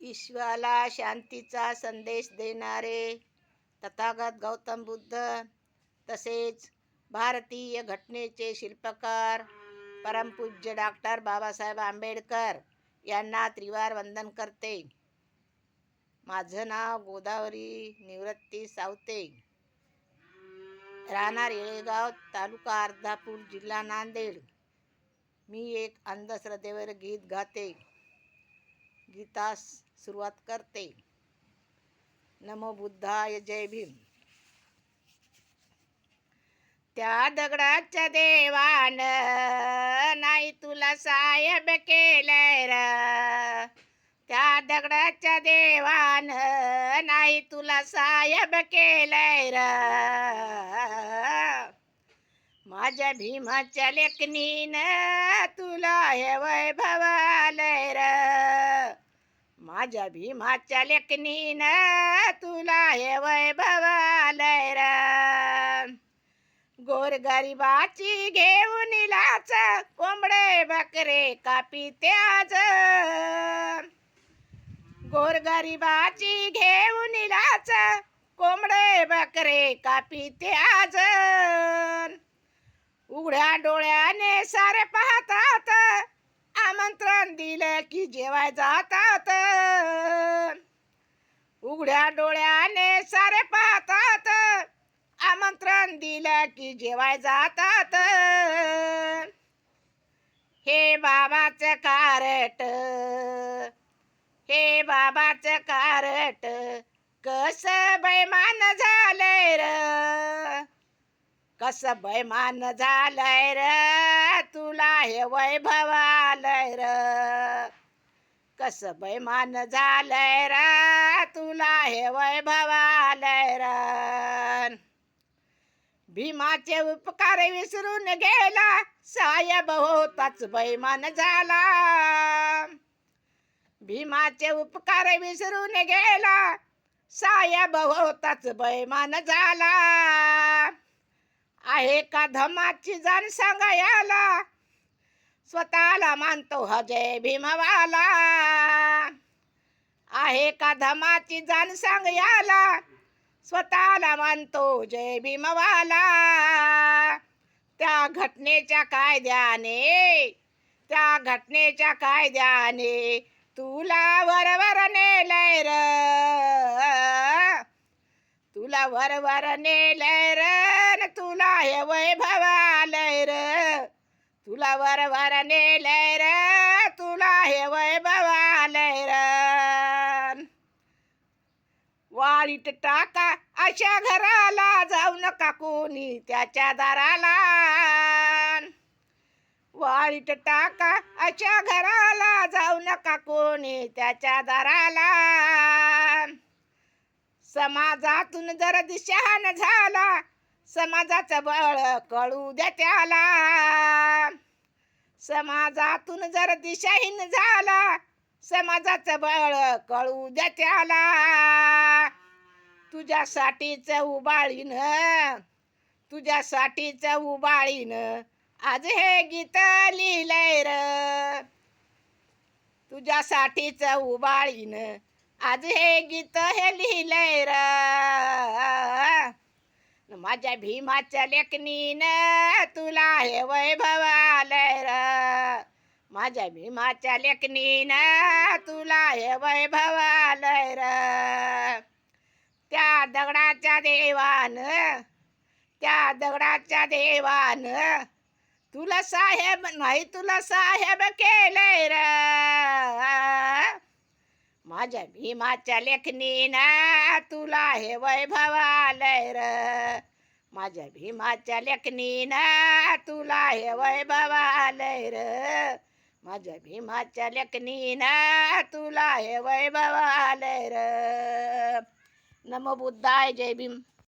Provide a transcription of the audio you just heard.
ईश्वराला शांतीचा संदेश देणारे तथागत गौतम बुद्ध तसेच भारतीय घटनेचे शिल्पकार परमपूज्य डॉक्टर बाबासाहेब आंबेडकर यांना त्रिवार वंदन करते. माझं नाव गोदावरी निवृत्ती सावते. राहणार येळेगाव तालुका अर्धापूर जिल्हा नांदेड. मी एक अंधश्रद्धेवर गीत गाते. गीतास सुरुवात करते. नमो बुद्धाय जय भीम. त्या दगडाच्या देवान नाही तुला साहेब केलंय र. त्या दगडाच्या देवान नाही तुला साहेब केलंय र. माझ्या भीमाच्या लेखनीन तुला हे वैभवालय र. माझ्या भीमाच्या लेखनीन तुला हे वैभवालय र. गोरगरिबाची घेऊन लाच कोंबडे बकरे कापी त्याज. गोर गरिबाची घेऊन लाच कोंबडे बकरे कापी आज उघड्या डोळ्याने सारे पाहतात आमंत्रण दिलं की जेवाय जातात. उघड्या डोळ्याने सारे पाहतात. आमंत्रण दिलं की जेवाय जातात. हे बाबाचं कारट हे बाबाचं कारट कस बैमान झालंय र. कस बैमान झालंय र? तुला हे वैभवालय र. कस बैमान झालंय र? तुला हे वैभवालय र. भीमाचे उपकार विसरून गेला. साहेब होताच बैमान झाला. भीमाचे उपकार विसरून गेला. साहेब होताच बैमान झाला. आहे का धमाची जाण सांगायला? स्वतःला मानतो हजय भीमवाला. आहे का धमाची जाण सांगायला? स्वतःला मानतो जय भीमवाला. त्या घटनेच्या कायद्याने त्या घटनेच्या कायद्याने तुला वरवर नेलय र. तुला वरवर नेलय र. न तुला हे आलंय र. तुला वरवर नेलंय र. तुला हे वैभव आलंय र. वाळीत टाका अशा घराला जाऊ नका कोणी त्याच्या दाराला. वाळीत टाका अशा घराला जाऊ नका कोणी त्याच्या दाराला. समाजातून जर दिशान झाला समाजाचं बळ कळू द्या त्याला. समाजातून जर दिशाहीन झाला समाजाचं बळ कळू द्या त्याला. तुझ्यासाठीच उबाळीन तुझ्यासाठीच उबाळीन. आज हे गीत लिहिलंय र. तुझ्यासाठीच उबाळीन आज हे गीत हे लिहिलंय र. माझ्या भीमाच्या लेखनीन तुला हे वैभव आलंय र. माझ्या भीमाच्या लेखनीन तुला हे वैभव आलंय र. त्या दगडाच्या देवान त्या दगडाच्या देवान तुला साहेब नाही तुला साहेब केलंय र. माझ्या भीमाच्या ना तुला हे वैभव आलंय र. माझ्या भीमाच्या ना तुला हे वैभव आलंय र. माझ्या भीमाच्या ना तुला हे वैभव आलंय र. नमो बुद्धाय जय भीम.